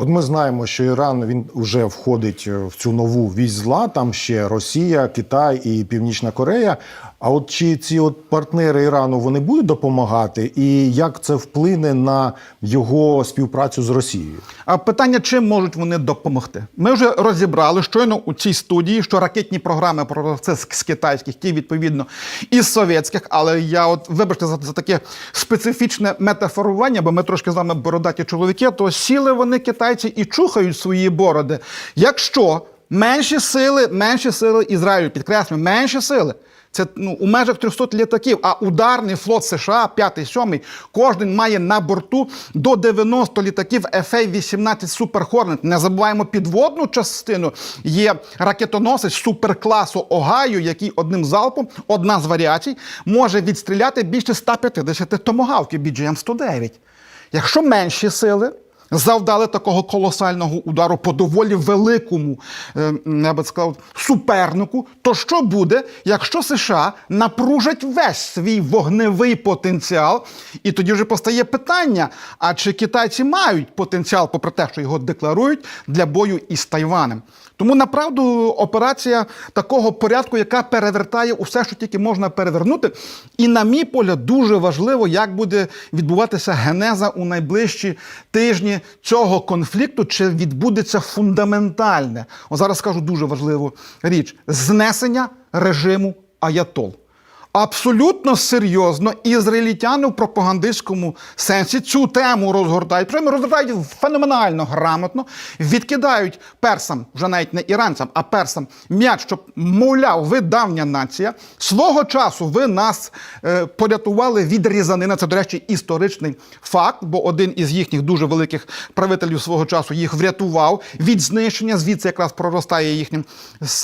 От ми знаємо, що Іран він вже входить е, в цю нову вісь зла. Там ще Росія, Китай і Північна Корея. А от чи ці от партнери Ірану вони будуть допомагати, і як це вплине на його співпрацю з Росією? А питання, чим можуть вони допомогти? Ми вже розібрали щойно у цій студії, що ракетні програми про це з, китайських, ті відповідно із совєтських. Але я, от вибачте за, за таке специфічне метафорування, бо ми трошки з вами бородаті чоловіки, то сіли вони китайці і чухають свої бороди. Якщо менші сили, менші сили Ізраїлю, підкреслюємо, менші сили. Це ну, у межах 300 літаків, а ударний флот США, 5-7, кожен має на борту до 90 літаків FA-18 Super Hornet. Не забуваємо підводну частину. Є ракетоносець суперкласу Огайо, який одним залпом, одна з варіацій, може відстріляти більше 150 томогавків BGM-109. Якщо менші сили завдали такого колосального удару по доволі великому, е, я би сказав, супернику, то що буде, якщо США напружать весь свій вогневий потенціал? І тоді вже постає питання: а чи китайці мають потенціал, попри те, що його декларують, для бою із Тайванем? Тому направду операція такого порядку, яка перевертає усе, що тільки можна перевернути. І, на мій погляд, дуже важливо, як буде відбуватися генеза у найближчі тижні цього конфлікту, чи відбудеться фундаментальне, о, зараз скажу дуже важливу річ: знесення режиму Аятол. Абсолютно серйозно ізраїльтяни в пропагандистському сенсі цю тему розгортають. Причому розгортають феноменально грамотно, відкидають персам, вже навіть не іранцям, а персам м'яч, щоб мовляв, ви давня нація. Свого часу ви нас е, порятували від різанина. Це, до речі, історичний факт, бо один із їхніх дуже великих правителів свого часу їх врятував від знищення. Звідси якраз проростає їхнє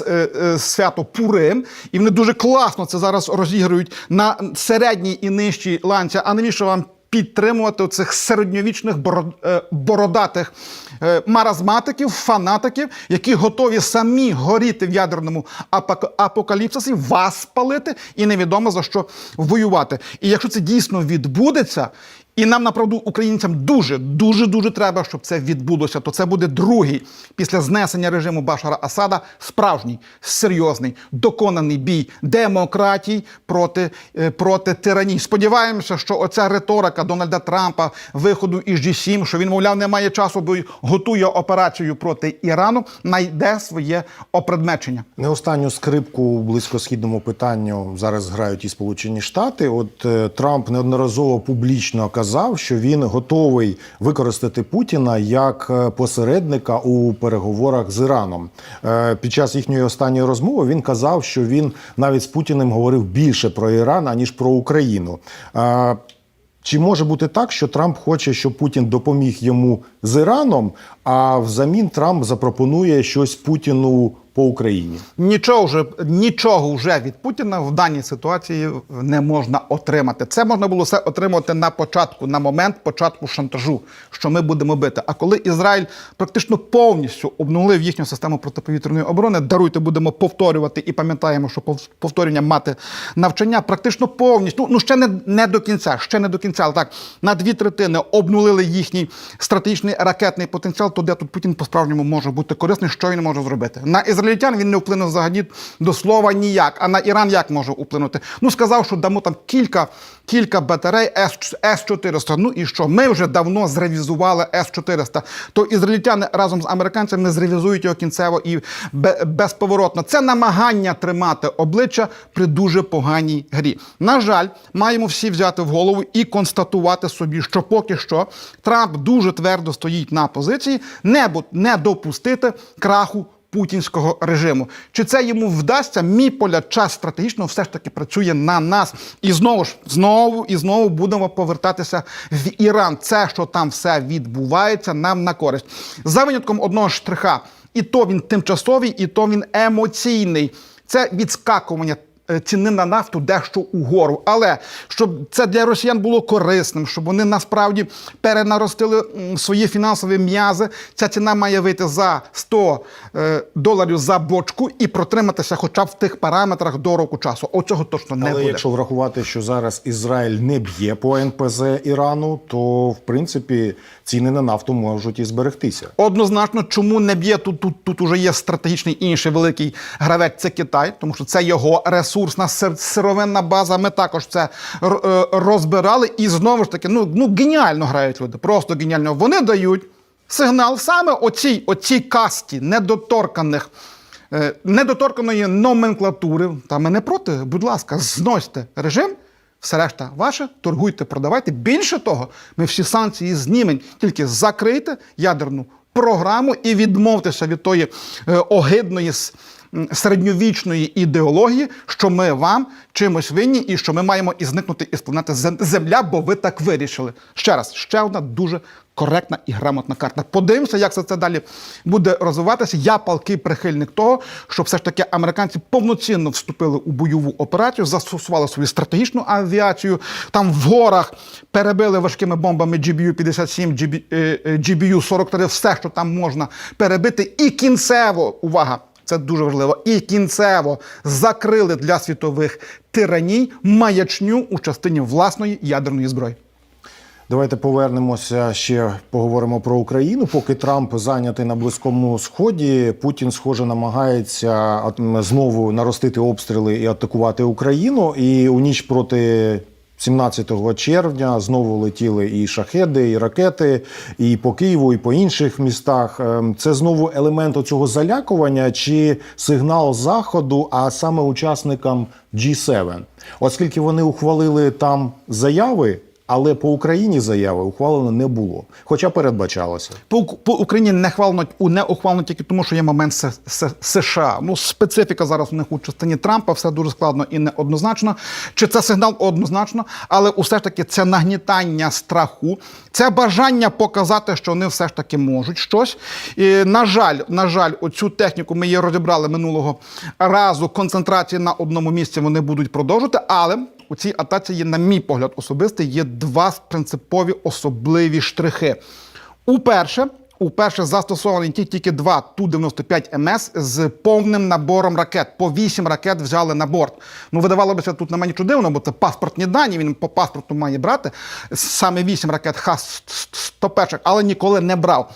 е, е, свято Пурим. І вони дуже класно це зараз розігрують на середній і нижчій ланці. А навіщо вам? Підтримувати цих середньовічних е, бородатих е, маразматиків, фанатиків, які готові самі горіти в ядерному апокаліпсисі, вас спалити і невідомо за що воювати. І якщо це дійсно відбудеться, і нам направду українцям дуже, дуже, дуже треба, щоб це відбулося. То це буде другий після знесення режиму Башара Асада справжній, серйозний, доконаний бій демократій проти, е, проти тиранії. Сподіваємося, що оця риторика Дональда Трампа, виходу із G7, що він, мовляв, не має часу, бо готує операцію проти Ірану, знайде своє опредмечення. Не останню скрипку у близькосхідному питанню зараз грають і Сполучені Штати. От е, Трамп неодноразово публічно казав, що він готовий використати Путіна як е, посередника у переговорах з Іраном. Е, Під час їхньої останньої розмови він казав, що він навіть з Путіним говорив більше про Іран аніж про Україну. Е, Чи може бути так, що Трамп хоче, щоб Путін допоміг йому з Іраном, а взамін Трамп запропонує щось Путіну по Україні? Нічого вже нічого вже від Путіна в даній ситуації не можна отримати. Це можна було все отримати на початку, на момент початку шантажу, що ми будемо бити. А коли Ізраїль практично повністю обнулив їхню систему протиповітряної оборони, даруйте, будемо повторювати і пам'ятаємо, що пов- повторення мати навчання практично повністю. Ну, ну ще не, не до кінця, ще не до кінця, але так на дві третини обнулили їхній стратегічний ракетний потенціал. То де тут Путін по-справжньому може бути корисний, що він може зробити. На ізраїльтян він не вплине взагалі до слова ніяк. А на Іран як може вплинути? Ну сказав, що дамо там кілька, кілька батарей С-400. Ну і що? Ми вже давно зревізували С-400. То ізраїльтяни разом з американцями зревізують його кінцево і безповоротно. Це намагання тримати обличчя при дуже поганій грі. На жаль, маємо всі взяти в голову і констатувати собі, що поки що Трамп дуже твердо стоїть на позиції не, не допустити краху путінського режиму. Чи це йому вдасться? Мій погляд, час стратегічно все ж таки працює на нас. І знову ж знову і знову будемо повертатися в Іран. Це, що там все відбувається, нам на користь. За винятком одного штриха. І то він тимчасовий, і то він емоційний. Це відскакування ціни на нафту дещо угору. Але щоб це для росіян було корисним, щоб вони насправді перенаростили свої фінансові м'язи, ця ціна має вийти за 100 е, доларів за бочку і протриматися хоча б в тих параметрах до року часу. Оцього точно не Але буде. якщо врахувати, що зараз Ізраїль не б'є по НПЗ Ірану, то в принципі ціни на нафту можуть і зберегтися. Однозначно, чому не б'є тут, тут, тут уже є стратегічний інший великий гравець, це Китай, тому що це його ресурсна сировинна база. Ми також це е, розбирали. І знову ж таки, ну, ну геніально грають люди, просто геніально. Вони дають сигнал саме оцій, оцій касті недоторканих. е, Недоторканої номенклатури, та ми не проти, будь ласка, зносьте режим, все решта ваше, торгуйте, продавайте. Більше того, ми всі санкції знімемо, тільки закрийте ядерну програму і відмовтеся від тої е, огидної середньовічної ідеології, що ми вам чимось винні і що ми маємо і зникнути із планети Земля, бо ви так вирішили. Ще раз, ще одна дуже коректна і грамотна карта. Подивимося, як все це далі буде розвиватися. Я палкий прихильник того, щоб все ж таки американці повноцінно вступили у бойову операцію, застосували свою стратегічну авіацію. Там в горах перебили важкими бомбами GBU-57, GB, е, е, GBU-43, все, що там можна перебити. І кінцево, увага! Це дуже важливо. І кінцево закрили для світових тираній маячню у частині власної ядерної зброї. Давайте повернемося ще поговоримо про Україну. Поки Трамп зайнятий на близькому сході, Путін, схоже, намагається знову наростити обстріли і атакувати Україну. І у ніч проти 17 червня знову летіли і шахеди, і ракети, і по Києву, і по інших містах. Ем, Це знову елемент цього залякування чи сигнал заходу, а саме учасникам G7. Оскільки вони ухвалили там заяви. Але по Україні заяви ухвалено не було, хоча передбачалося. По, по Україні не хвалено, не ухвалено тільки тому, що є момент С- С- США. Ну, специфіка зараз у них у частині Трампа, все дуже складно і неоднозначно. Чи це сигнал однозначно, але усе ж таки це нагнітання страху, це бажання показати, що вони все ж таки можуть щось. І, на жаль, на жаль, оцю техніку ми її розібрали минулого разу. Концентрації на одному місці вони будуть продовжувати, але. У цій атаці є, на мій погляд, особистий, є два принципові особливі штрихи. Уперше, уперше застосовані ті- тільки два Ту-95 МС з повним набором ракет. По вісім ракет взяли на борт. Ну, видавало б тут на нічого дивно, бо це паспортні дані. Він по паспорту має брати саме вісім ракет Х-101, але ніколи не брав.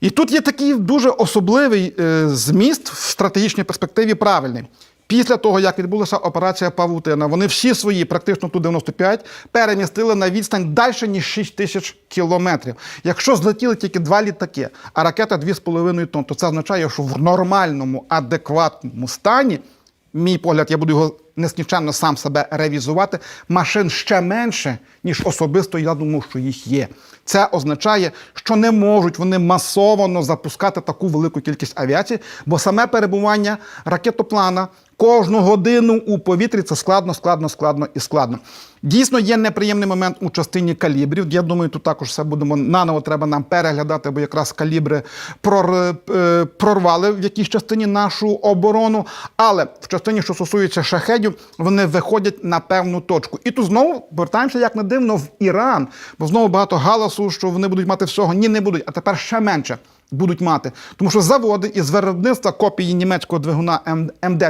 І тут є такий дуже особливий е, зміст в стратегічній перспективі правильний. Після того, як відбулася операція Павутина, вони всі свої, практично Ту-95, перемістили на відстань далі, ніж 6 тисяч кілометрів. Якщо злетіли тільки два літаки, а ракета 2,5 тонн, то це означає, що в нормальному, адекватному стані, мій погляд, я буду його нескінченно сам себе ревізувати, машин ще менше, ніж особисто я думав, що їх є. Це означає, що не можуть вони масово запускати таку велику кількість авіації, бо саме перебування ракетоплана кожну годину у повітрі це складно, складно, складно і складно. Дійсно, є неприємний момент у частині калібрів. Я думаю, тут також все будемо наново треба нам переглядати, бо якраз калібри е, прорвали в якійсь частині нашу оборону. Але в частині, що стосується шахедів, вони виходять на певну точку. І тут знову повертаємося, як не дивно, в Іран, бо знову багато галасу, що вони будуть мати всього. Ні, не будуть, а тепер ще менше. Будуть мати, тому що заводи із виробництва копії німецького двигуна МД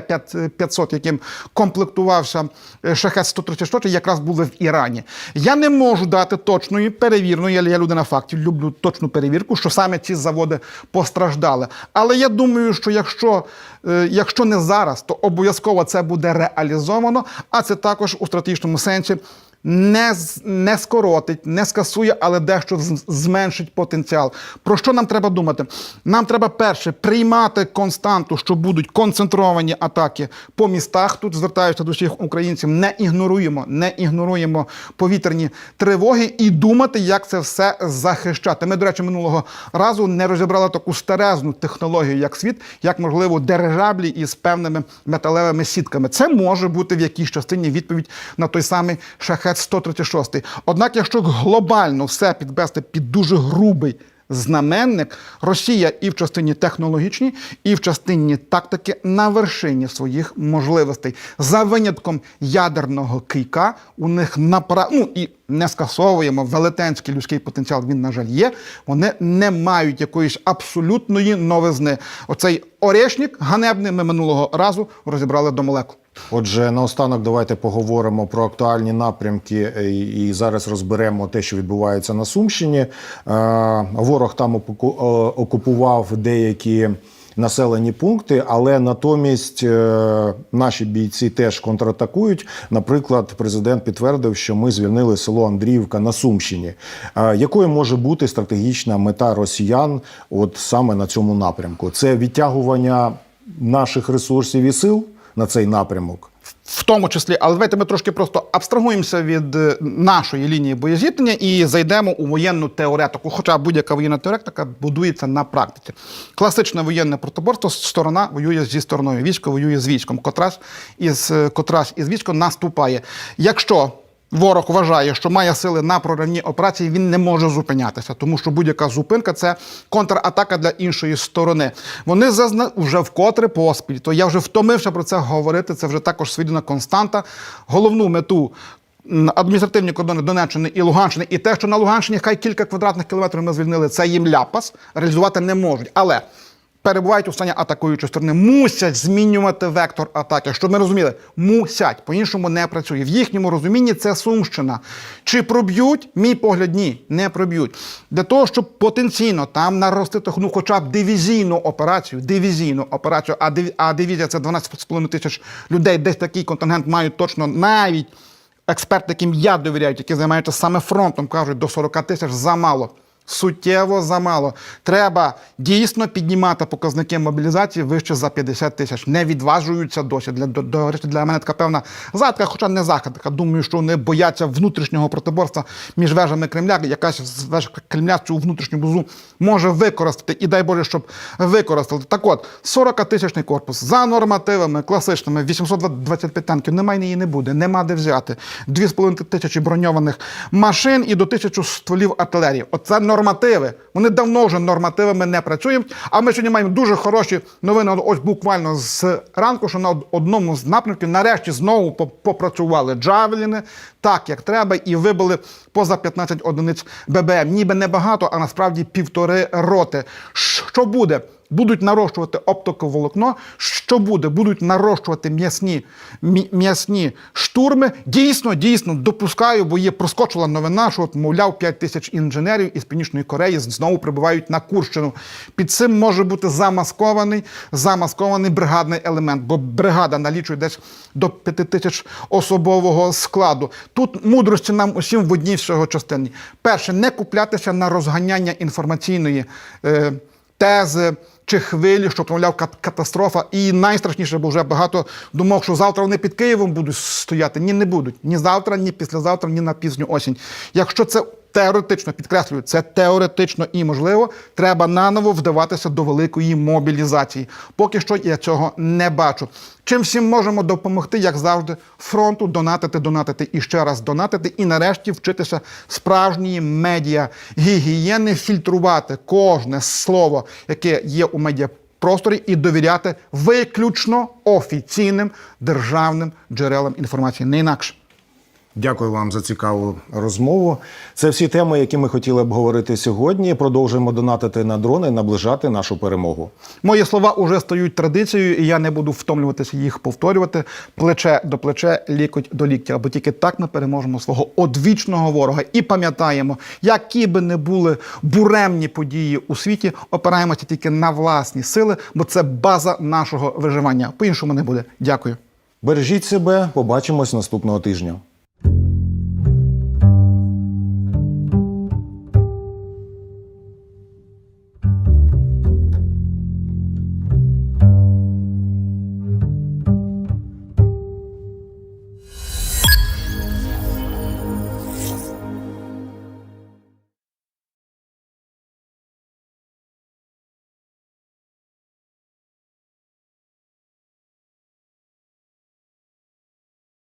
500, яким комплектувався е, шахет 134, якраз були в Ірані. Я не можу дати точної перевірної, але я людина фактів, люблю точну перевірку, що саме ці заводи постраждали. Але я думаю, що якщо, е, якщо не зараз, то обов'язково це буде реалізовано, а це також у стратегічному сенсі не, не скоротить, не скасує, але дещо зменшить потенціал. Про що нам треба думати? Нам треба перше приймати константу, що будуть концентровані атаки по містах. Тут звертаюся до всіх українців. Не ігноруємо, не ігноруємо повітряні тривоги і думати, як це все захищати. Ми, до речі, минулого разу не розібрали таку старезну технологію, як світ, як можливо дирижаблі із певними металевими сітками. Це може бути в якійсь частині відповідь на той самий шахет 136. Однак, якщо глобально все підвести під дуже грубий знаменник. Росія і в частині технологічній, і в частині тактики на вершині своїх можливостей. За винятком ядерного кийка у них напра... ну, і не скасовуємо велетенський людський потенціал. Він, на жаль, є. Вони не мають якоїсь абсолютної новизни. Оцей орешник ганебний ми минулого разу розібрали до молекул. Отже, наостанок давайте поговоримо про актуальні напрямки е, і зараз розберемо те, що відбувається на Сумщині. Е, Ворог там е, окупував деякі населені пункти, але натомість наші бійці теж контратакують. Наприклад, президент підтвердив, що ми звільнили село Андріївка на Сумщині. Якою може бути стратегічна мета росіян, от саме на цьому напрямку? Це відтягування наших ресурсів і сил на цей напрямок. В тому числі, але давайте ми трошки просто абстрагуємося від е, нашої лінії боєзіткнення і зайдемо у воєнну теоретику. Хоча будь-яка воєнна теоретика будується на практиці. Класичне воєнне протиборство сторона воює зі стороною, військо воює з військом, котрась із е, котрась із військом наступає. Якщо Ворог вважає, що має сили на проривні операції, він не може зупинятися, тому що будь-яка зупинка це контратака для іншої сторони. Вони зазна вже вкотре поспіль. То я вже втомився про це говорити. Це вже також своєрідна константа. Головну мету. Адміністративні кордони Донеччини і Луганщини, і те, що на Луганщині хай кілька квадратних кілометрів ми звільнили, це їм ляпас, реалізувати не можуть. Але перебувають у стані атакуючої сторони, мусять змінювати вектор атаки. Щоб ми розуміли, мусять, по-іншому не працює. В їхньому розумінні це Сумщина. Чи проб'ють? Мій погляд, ні, не проб'ють. Для того, щоб потенційно там наростити ну, хоча б дивізійну операцію, дивізійну операцію, а, диві- а дивізія це 12,5 тисяч людей, десь такий контингент мають точно навіть експерти, яким я довіряю, які займаються саме фронтом, кажуть, до 40 тисяч замало. Суттєво замало. Треба дійсно піднімати показники мобілізації вище за 50 тисяч. Не відважуються досі. Для, до, до речі, для мене така певна загадка, хоча не загадка. Думаю, що вони бояться внутрішнього протиборства між вежами Кремля. Якась з веж Кремля цю внутрішню бузу може використати. І дай Боже, щоб використали. Так от, 40-тисячний корпус за нормативами класичними, 825 танків. Немає її не буде, нема де взяти. 2,5 тисячі броньованих машин і до тисячу стволів артилерії. Оце нормативи. Вони давно вже нормативами не працюють. А ми сьогодні маємо дуже хороші новини. Ось буквально з ранку, що на одному з напрямків нарешті знову попрацювали джавеліни так, як треба, і вибили поза 15 одиниць ББМ. Ніби небагато, а насправді півтори роти. Що буде? Будуть нарощувати оптиковолокно. Що буде? Будуть нарощувати м'ясні, м'ясні штурми. Дійсно, дійсно допускаю, бо є проскочила новина, що от, мовляв, 5 тисяч інженерів із Північної Кореї знову прибувають на Курщину. Під цим може бути замаскований, замаскований бригадний елемент, бо бригада налічує десь до 5 тисяч особового складу. Тут мудрості нам усім в одній всього частині. Перше, не куплятися на розганяння інформаційної. Е, тези чи хвилі, що промовляв катастрофа. І найстрашніше, бо вже багато думав, що завтра вони під Києвом будуть стояти. Ні, не будуть. Ні завтра, ні післязавтра, ні на пізню осінь. Якщо це теоретично, підкреслюю, це теоретично і можливо, треба наново вдаватися до великої мобілізації. Поки що я цього не бачу. Чим всім можемо допомогти, як завжди, фронту донатити, донатити і ще раз донатити, і нарешті вчитися справжньої медіа гігієни, фільтрувати кожне слово, яке є у медіапросторі, і довіряти виключно офіційним державним джерелам інформації, не інакше. Дякую вам за цікаву розмову. Це всі теми, які ми хотіли обговорити сьогодні. Продовжуємо донатити на дрони, наближати нашу перемогу. Мої слова уже стають традицією, і я не буду втомлюватися їх повторювати. Плече до плече, лікоть до ліктя. Бо тільки так ми переможемо свого одвічного ворога. І пам'ятаємо, які би не були буремні події у світі, опираємося тільки на власні сили, бо це база нашого виживання. По іншому не буде. Дякую. Бережіть себе, побачимось наступного тижня.